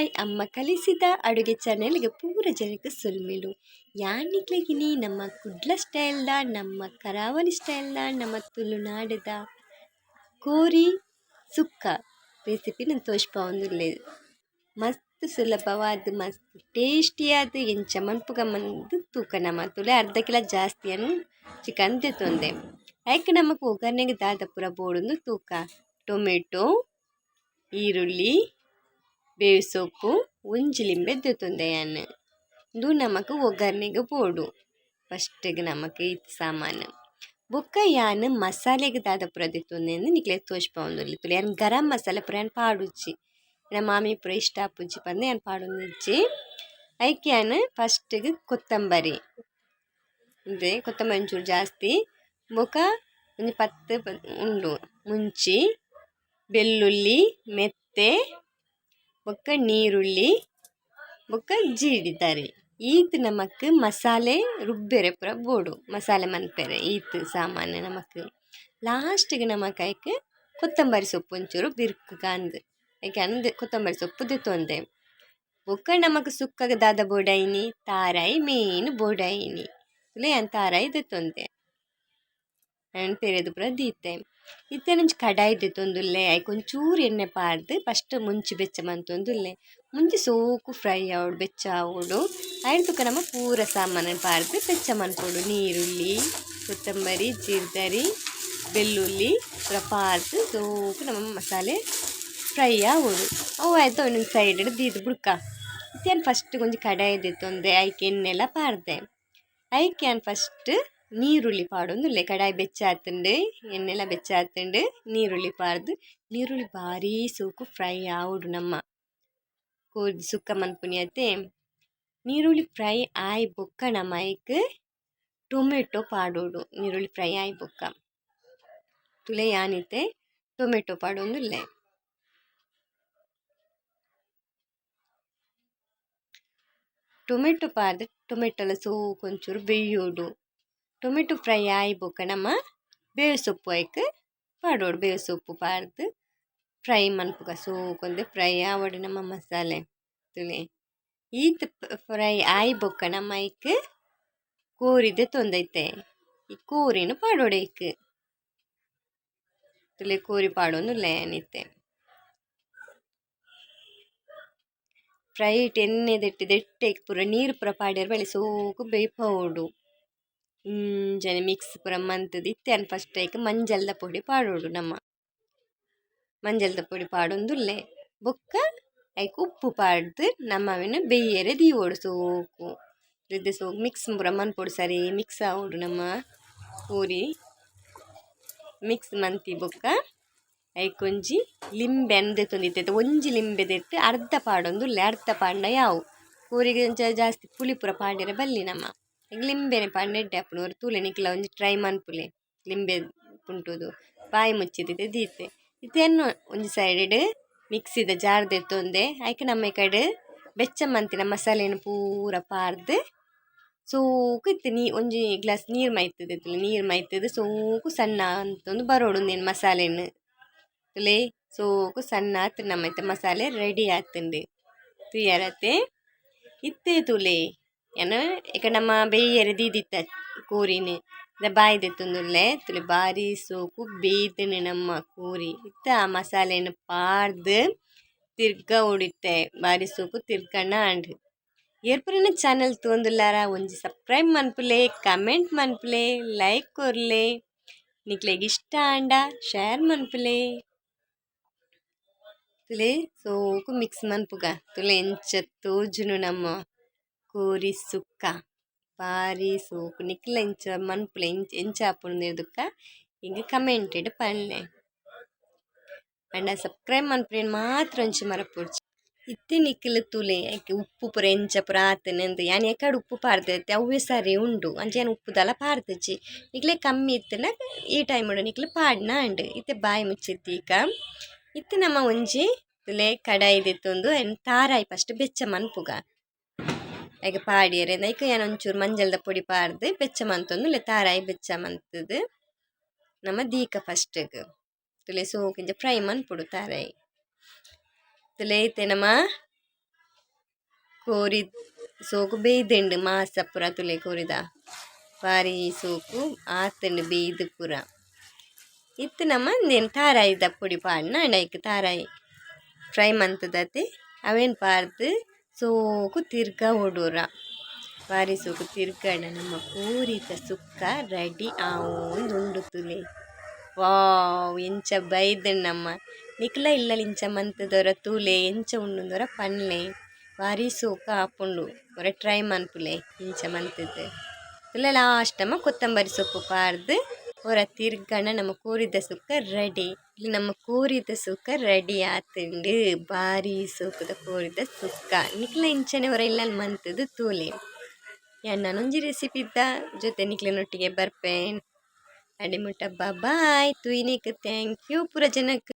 Hi ಅಮ್ಮ ಕಲಿಸಿದ ಅಡುಗೆ ಚಾನೆಲ್ಗೆ ಪೂರ ಜನಕ್ಕೆ ಸುಲ್ಮಿಲು. ಯಾನಿಕ್ಲಗಿನಿ ನಮ್ಮ ಕುಡ್ಲ ಸ್ಟೈಲ್ದ ನಮ್ಮ ಕರಾವಳಿ ಸ್ಟೈಲ್ದ ನಮ್ಮ ತುಳುನಾಡದ ಕೋರಿ, ಸುಕ್ಕ ರೆಸಿಪಿ ನಾನು ತೋರಿಸ್ಪವೊಂದುಲ್ಲೆರ್ ಮಸ್ತ್ ಸುಲಭವಾದ, ಮಸ್ತ್ ಟೇಸ್ಟಿಯಾದ ಎಂಚ ಮನ್ಪುಗ ಮಂದು ತೂಕ ನಮ್ಮ ತುಳೆ ಅರ್ಧ ಕಿಲೋ ಜಾಸ್ತಿಯನ್ನು ಚಿಕನ್ ತೊಂದೆ. ಯಾಕೆ ನಮಗೆ ಒಗ್ಗರಣೆಗೆ ದಾದ ಪೂರ ಬೋಡೊಂದು ತೂಕ? ಟೊಮೆಟೊ, ಈರುಳ್ಳಿ ಲಿಂಬೆ ದೆತೊಂದೆ ಯಾನ್ ಉಂದು ನಮಕ್ ಒಗ್ಗರಣೆಗ್ ಪೋಡು. ಫಸ್ಟ್ಗ್ ನಮಕ್ ಇತ್ ಸಾಮಾನು. ಬೊಕ್ಕ ಯಾನ್ ಮಸಾಲೆಗೆ ದಾದ ಪೂರ ದೆತೊಂದೆಂದು ನಿಕ್ಲೆಗ್ ತೋಜ್ಪಾವೊಂದುಲ್ಲೆ. ತುಲೆ ಯಾನ್ ಗರಂ ಮಸಾಲೆ ಪೂರ ಯಾನ್ ಪಾಡುಜ್ಜಿ ನಮ್ಮ ಮಾಮಿ ಪೂರ ಇಷ್ಟ ಆಪುಜಿ ಪಂದ್ ಯಾನ್ ಪಾಡೊಂದಿಜ್ಜಿ ಐಕೆ ಯಾನ್ ಫಸ್ಟ್ಗ್ ಕೊತ್ತಂಬರಿ. ಉಂದೆ ಕೊತ್ತಂಬರಿ ಒಂಚೂರು ಜಾಸ್ತಿ. ಬೊಕ ಒಂದು ಪತ್ತ್ ಉಂಡು. ಮುಂಚಿ, ಬೆಳ್ಳುಳ್ಳಿ, ಮೆತ್ತೆ ಬೊಕ್ಕ ನೀರುಳ್ಳಿ, ಬೊಕ್ಕ ಜೀಡಿತಾರೆ ಈತ್ ನಮಕ್ ಮಸಾಲೆ ರುಬ್ಬೆರೆ ಪೂರ ಬೋಡು ಮಸಾಲೆ ಮನ್ಪೆರೆ. ಈತ್ ಸಾಮಾನ್ಯ ನಮಕ್ ಲಾಸ್ಟ್ಗೆ ನಮಕ್ ಐಕ್ ಕೊತ್ತಂಬರಿ ಸೊಪ್ಪು ಒಂಚೂರು ಬಿರ್ಕ್ ಕಾಂದ್, ಐಕೆ ಅಂದ್ ಕೊತ್ತಂಬರಿ ಸೊಪ್ಪು ದಿತ್ತೊಂದೆ ಬೊಕ್ಕ ನಮಕ್ ಸುಕ್ಕದಾದ ಬೋಡಾಯಿನಿ ತಾರಾಯಿ ಮೇನ್ ಬೋಡಾಯಿನಿ ತಾರಾಯಿ ದಿತ್ತೊಂದೆ ಆಂಡ್ ಪೆರೆದು ಪೂರ ದೀತೆ. ಇತ್ತೆನಂಚಿ ಕಡಾಯಿ ತೊಂದುಲ್ಲೆ ಐಕ್ ಒಂಚೂರು ಎಣ್ಣೆ ಪಾಡ್ದು ಫಸ್ಟ್ ಮುಂಚಿ ಬೆಚ್ಚ ಮಂತೊಂದುಲ್ಲೆ ಮುಂಚಿ ಸೋಕು ಫ್ರೈ ಆವಡು, ಬೆಚ್ಚ ಆವೊಡು ತುಕ ನಮ್ಮ ಪೂರ ಸಾಮಾನು ಪಾರ್ದ್ ಬೆಚ್ಚ ಮನ್ಪೊಡು. ನೀರುಳ್ಳಿ, ಕೊತ್ತಂಬರಿ, ಜೀರ್ದರಿ, ಬೆಳ್ಳುಳ್ಳಿ, ಪೂರ ಪಾರ್ದ್ ಸೋಕು ನಮ್ಮ ಮಸಾಲೆ ಫ್ರೈ ಆವಡು. ಅವು ಆಯ್ತು ಒಂದೊಂದು ಸೈಡ್ ದೀದ್ ಬುಡ್ಕ. ಇತ್ತೆನ್ ಫಸ್ಟ್ ಒಂಜಿ ಕಡಾಯಿ ತೊಂದೆ ಐಕೆ ಎಣ್ಣೆಲ ಪಾರ್ದೆ ಐಕೆ ಯಾನ್ ಫಸ್ಟ್ ನೀರುಳ್ಳಿ ಪಾಡೊಂದುಲ್ಲೆ ಕಡಾಯಿ ಬೆಚ್ಚಾತುಂಡು ಎಣ್ಣೆಲ ಬೆಚ್ಚಾತುಂಡು, ನೀರುಳ್ಳಿ ಪಾಡ್ದು. ನೀರುಳ್ಳಿ ಬಾರಿ ಸೂಕು ಫ್ರೈ ಆವುಡು ನಮ್ಮ ಕೋರಿ ಸುಕ್ಕ ಮನ್ಪುನಿಯತೆ ನೀರುಳ್ಳಿ ಫ್ರೈ ಆಯ್ ಬೊಕ್ಕ ನಮ ಐಕ್ ಟೊಮೆಟೊ ಪಾಡೋಡು, ನೀರುಳ್ಳಿ ಫ್ರೈ ಆಯ್ ಬೊಕ್ಕ. ತುಲೆ ಯಾನಿತೆ ಟೊಮೆಟೊ ಪಾಡೊಂದುಲ್ಲೆ ಟೊಮೆಟೊ ಪಾರ್ದ್ ಟೊಮೆಟೊಲ ಸೋಕು ಒಂಚೂರು ಬೇಯೋಡು ಟೊಮೆಟೊ ಫ್ರೈ ಆಯ್ ಬೊಕ ನಮ ಬೇವು ಸೊಪ್ಪು ಐಕ್ ಪಾಡೋಡು ಬೇವು ಸೊಪ್ಪು ಪಾರ್ದ್ ಫ್ರೈ ಮನ್ಪುಗ ಸೋಕೊಂದ್ ಫ್ರೈ ಆವಡ್ ನಮ ಮಸಾಲೆ ತುಲೆ ಈತ್ ಫ್ರೈ ಆಯ್ ಬೊಕ ನಮ ಐಕ್ ಕೋರಿ ದೆತೊಂದೈತೆ ಈ ಕೋರಿನ್ ಪಾಡೋಡು ಐಕ್ ತುಲೆ ಕೋರಿ ಪಾಡೊಂದುಲ್ಲೆ ಯಾನಿತ್ತೆ ಫ್ರೈ ಎಣ್ಣೆ ದೆಟ್ಟಿ ದೆಟ್ಟೆ ಪೂರ ನೀರು ಪೂರ ಪಾಡ್ಯರೆ ಬಳೆ ಸೋಕು ಬೇಯ್ಪವೊಡು ಇಂಚನೆ ಮಿಕ್ಸ್ ಪೂರ ಮಂತುದು ಇತ್ತೆನ್ ಫಸ್ಟ್ ಐಕ್ ಮಂಜಲ್ದ ಪೊಡಿ ಪಾಡೋಡು ನಮ ಮಂಜಲ್ದ ಪೊಡಿ ಪಾಡೊಂದುಲ್ಲೆ ಬೊಕ್ಕ ಐಕ್ ಉಪ್ಪು ಪಾಡ್ದ್ ನಮ ಅವೆನ್ ಬೇಯ್ಯರೆ ದೀವೊಡು ಸೋಕು ರೆಡ್ ಸೋಕು ಮಿಕ್ಸ್ ಪೂರ ಮನ್ಪೊಡು ಸರಿ ಮಿಕ್ಸ್ ಆವೊಡು ನಮ ಕೋರಿ ಮಿಕ್ಸ್ ಮಂತಿ ಬೊಕ್ಕ ಐಕ್ ಒಂಜಿ ಲಿಂಬೆನ್ ದೆತೊಂದಿತ್ತೈತೆ ಒಂಜಿ ಲಿಂಬೆ ದೆಟ್ ಅರ್ಧ ಪಾಡೊಂದುಲ್ಲೆ ಅರ್ಧ ಪಾಂಡ ಯಾವು ಕೋರಿಗೆ ಜಾಸ್ತಿ ಪುಳಿ ಪೂರ ಪಾಡ್ಯರೆ ಬಲ್ಲಿ ನಮ ಲಿಂಬೆನೆ ಪಂಡ ಎಡ್ಡೆ ಆಪುಂಡು ಒರ ತೂಲೆ ನಿಕ್ಲ ಒಂಜಿ ಟ್ರೈ ಮನ್ಪುಲೆ ಲಿಂಬೆ ಪುಂಟುದು. ಬಾಯಿ ಮುಚ್ಚಿದಿತ್ತೆ ದೀತೆ ಇತ್ತೆನ್ನು ಒಂಜಿ ಸೈಡ್ ಮಿಕ್ಸಿದ ಜಾರ್ ದೆತ್ತೊಂದೆ ನಮ್ಮ ಈ ಕಡೆ ಬೆಚ್ಚ ಮಂತಿನ ಮಸಾಲೆನ ಪೂರ ಪಾರ್ದ್ ಸೋಕು ಇತ್ತು ನೀ ಒಂಜಿ ಗ್ಲಾಸ್ ನೀರ್ ಮೈತದೆ ಇತ್ತ್ಂಡ್ ನೀರ್ ಮೈತದೆ ಸೋಕು ಸಣ್ಣ ಅಂತಂದು ಬರೋಡು ಉಂದೆನ್ ಮಸಾಲೆನ. ಸೋಕು ಸಣ್ಣ ಆತು ನಮ್ಮ ಮಸಾಲೆ ರೆಡಿ ಆಗ್ತಂಡೆ ತುಯ್ಯಾರತ್ತೆ ಇತ್ತೇ ತುಲೆ. ಎನ್ನ ಈಗ ನಮ್ಮ ಬೇಯ್ಯರೆ ದೀದಿತ್ತ ದ ಬಾಯಿ ದೆತ್ತೊಂದುಲ್ಲೆ ತುಳಿ ಬಾರಿ ಸೋಕು ಬೇಯ್ತೇನೆ ನಮ್ಮ ಕೋರಿ. ಇತ್ತ ಆ ಮಸಾಲೆನ್ ಪಾರ್ದು ತಿರ್ಗ ಉಡಿತ್ತೆ. ಬಾರಿ ಸೋಕು ತಿರ್ಗಣ್ಣ ಆಂಡ್ ಏರ್ಪುರಿನ ಚಾನಲ್ ತೂವೊಂದುಲ್ಲಾರ ಒಂಜಿ ಸಬ್ಸ್ಕ್ರೈಬ್ ಮನ್ಪುಲೆ, ಕಮೆಂಟ್ ಮನ್ಪುಲೆ, ಲೈಕ್ ಕೊರ್ಲೆ. ನಿಕ್ಲೆಗ್ ಇಷ್ಟ ಅಂಡ, ಶೇರ್ ಮನ್ಪುಲೆ. ತುಲೆ ಸೋಕು ಮಿಕ್ಸ್ ಮನ್ಪುಗ. ತುಲೆ ಎಂಚ ತೋಜುನು ನಮ್ಮ ಕೋರಿ ಸುಕ್ಕ, ಬಾರಿ ಸೋಕು ನಿಕ್ಲ ಇಂಚ ಮನ್ಪುಲೆ ಇಂಚ ಎಂಚ ಆಪುಂಡು ದುಕ್ಕ ಎಂಕ್ ಕಮೆಂಟೆಡ್ ಪನ್ಲೆ ಪಂಡ ಸಬ್ಸ್ಕ್ರೈಬ್ ಮನ್ಪುವೆರ್ ಮಾತ್ರ ಒಂಚಿ ಮರಪುಡ್ಚಿ. ಇತ್ತೆ ನಿಕ್ಲ್ ತುಲೆ ಐಕೆ ಉಪ್ಪು ಪೂರ ಎಂಚ ಪೂರ ಆತುಂಡು ಎಂದ್ ಯಾನ್ ಎಕಡ್ ಉಪ್ಪು ಪಾಡ್ದೆತೆ ಅವ್ವೆ ಸರಿ ಉಂಡು. ಅಂಚ ಯಾನ್ ಉಪ್ಪು ದಾಲ ನಿಕ್ಲೆ ಕಮ್ಮಿ ಇತ್ತುಂಡ ಈ ಟೈಮ್ ಟೈಮುಡು ನಿಕ್ಲೆ ಪಾಡ್ನ ಆಂಡ್ ಇತ್ತೆ ಬಾಯಿ ಮುಚ್ಚಿತ್ತೀಕ ಇತ್ತೆ ನಮ ಒಂಜಿ ತುಲೆ ಕಡಾಯಿದಿತ್ತೊಂದು ತಾರಾಯಿ ಫಸ್ಟ್ ಬೆಚ್ಚ ಮನ್ಪುಗ. ಐಕ್ ಪಾಡ್ಯರೆ ಐಕ್ ಯಾನ್ ಒಂಚೂರು ಮಂಜಲ್ದ ಪೊಡಿ ಪಾರ್ದ್ ಬೆಚ್ಚ ಮಂತೊಂದುಲ್ಲೆ ತಾರಾಯಿ ಬೆಚ್ಚ ಮಂತುದು ನಮ ದೀಕ ಫಸ್ಟ್ಗ್ ತುಲೆ ಸೋಕು ಇಂಚ ಫ್ರೈ ಮನ್ಪೊಡು ತಾರಾಯಿ ತುಲೆ ಇತ್ತೆ ನಮ ಕೋರಿ ಸೋಕು ಬೇಯ್ದುಂಡು ಮಾಸ ಪೂರ ತುಲೆ ಕೋರಿದ ಬಾರಿ ಸೋಕು ಆತುಂಡು ಬೇಯ್ದು ಪೂರ ಇತ್ತು ನಮ್ಮ ಅಂದೇನು ತಾರಾಯಿ ದಪ್ಪುಡಿ ಪಾಡ್ನ ಅಂಡೈಕ್ ತಾರಾಯಿ ಫ್ರೈ ಮಂತುದತೆ ಅವೇನು ಪಾರ್ದು ಸೋಕು ತಿರ್ಗ ಹೊಡೋರ ಬಾರಿ ಸೋಕು ತಿರ್ಗಣ ನಮ್ಮ ಪೂರಿತ ಸುಕ್ಕ ರೆಡಿ ಆವೊಂದು ಉಂಡು ತುಲೆ. ವಾವ್, ಎಂಚ ಬೈದಣ್ಣಮ್ಮ ನಿಕ್ಲ ಇಲ್ಲ ಇಂಚ ಮಂತದೊರ ತೂಲೆ, ಎಂಚ ಉಂಡುಂದೊರ ಪನ್ಲೆ. ಬಾರಿ ಸೋಕ ಆಪುಂಡು, ಒರ ಟ್ರೈ ಮನ್ಪುಲೆ ಇಂಚ ಮಂತುದು. ಲಾಸ್ಟ್ ಲಾಸ್ಟಮ್ಮ ಕೊತ್ತಂಬರಿ ಸೊಪ್ಪು ಪಾರ್ದು, ಒರ ತಿರ್ಗಣ ನಮ್ಮ ಕೂರಿದ ಸುಕ್ಕ ರೆಡಿ. ನಮ್ಮ ಕೋರಿದ ಸುಕ್ಕ ರೆಡಿ ಆತುಂಡು. ಬಾರಿ ಸೋಕುದ ಕೋರಿದ ಸುಕ್ಕ. ನಿಕ್ಲ ಇಂಚನೆ ಒರ ಇಲ್ಲ ಮಂತುದು ತೂಲೆ. ಎನ್ನನೊಂಜಿ ರೆಸಿಪಿ ಇದ್ದ. ಜೊತೆ ನಿಕ್ಲೆನೊಟ್ಟಿಗೆ ಬರ್ಪೇನ್. ಅಡಿಮುಟ್ಟ ಬಾಯ್ ತುಯ್ನಿಕ್ ಥ್ಯಾಂಕ್ ಯು ಪೂರ ಜನಕ್